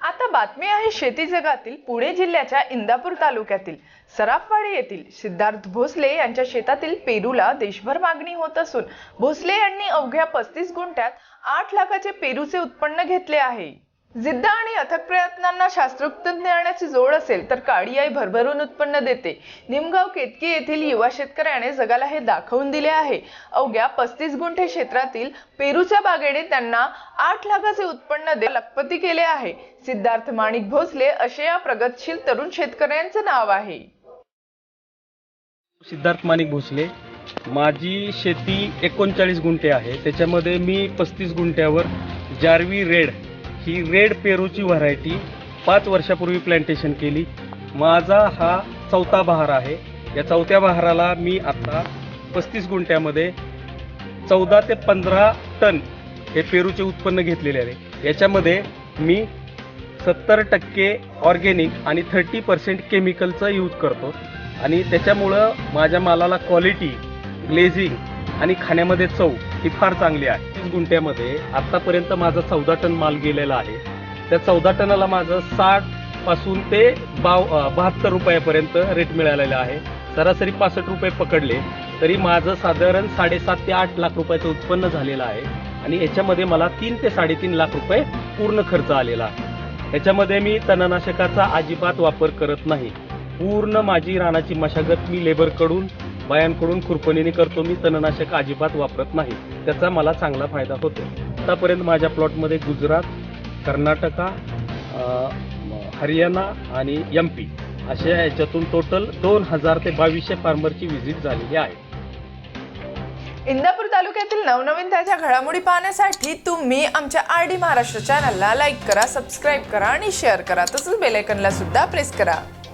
आता बातमी आहे शेती जगातील पुणे जिल्ह्याच्या इंदापूर तालुक्यातील. सराफवाडी येथील सिद्धार्थ भोसले यांच्या शेतातील पेरूला देशभर मागणी होत असून भोसले यांनी अवघ्या पस्तीस गुंठ्यात आठ लाखाचे पेरूचे उत्पन्न घेतले आहे. जिद्द आणि अथक प्रयत्नांना शास्त्रोक्त ज्ञानाची जोड असेल तर काळी आई भरभरून उत्पन्न देते. निमगाव केतकी येथील युवा शेतकऱ्याने जगाला हे दाखवून दिले आहे. अवघ्या पस्तीस गुंठे क्षेत्रातील पेरूच्या बागेने त्यांना आठ लाखाचे उत्पन्न दे लखपती केले आहे. सिद्धार्थ माणिक भोसले असे या प्रगतशील तरुण शेतकऱ्यांचं नाव आहे. सिद्धार्थ माणिक भोसले. माझी शेती एकोणचाळीस गुंठे आहे. त्याच्यामध्ये मी पस्तीस गुंठ्यावर जारवी रेड ही रेड पेरूची व्हरायटी पाच वर्षापूर्वी प्लॅन्टेशन केली. माझा हा चौथा बहार आहे. या चौथ्या बहाराला मी आता पस्तीस गुंठ्यामध्ये चौदा ते पंधरा टन हे पेरूचे उत्पन्न घेतलेले आहे. याच्यामध्ये मी सत्तर टक्के ऑर्गेनिक आणि थर्टी पर्सेंट केमिकलचा यूज करतो. आणि त्याच्यामुळं माझ्या मालाला क्वालिटी ग्लेझिंग आणि खाण्यामध्ये चव ही फार चांगली आहे. तीस गुंठ्यामध्ये आत्तापर्यंत माझा चौदा टन माल गेलेला आहे. त्या चौदा टनाला माझं साठपासून ते बाव बहात्तर रुपयापर्यंत रेट मिळालेला आहे. सरासरी पासष्ट रुपये पकडले तरी माझं साधारण साडेसात ते आठ लाख रुपयाचं उत्पन्न झालेलं आहे आणि याच्यामध्ये मला तीन ते साडेतीन लाख रुपये पूर्ण खर्च आलेला आहे. याच्यामध्ये मी तणनाशकाचा अजिबात वापर करत नाही. पूर्ण माझी रानाची मशागत मी लेबरकडून बायांकडून खुरपणीने करतो मी तणनाशक अजिबात वापरत नाही. त्याचा मला चांगला फायदा होतो. आतापर्यंत माझ्या प्लॉटमध्ये गुजरात कर्नाटका हरियाणा आणि एम पी अशा याच्यातून टोटल दोन हजार ते बावीसशे फार्मरची व्हिजिट झालेली आहे. इंदापूर तालुक्यातील नवनवीन ताज्या घडामोडी पाहण्यासाठी तुम्ही आमच्या आर डी महाराष्ट्र चॅनलला लाईक करा सबस्क्राईब करा आणि शेअर करा. तसंच बेलायकनला सुद्धा प्रेस करा.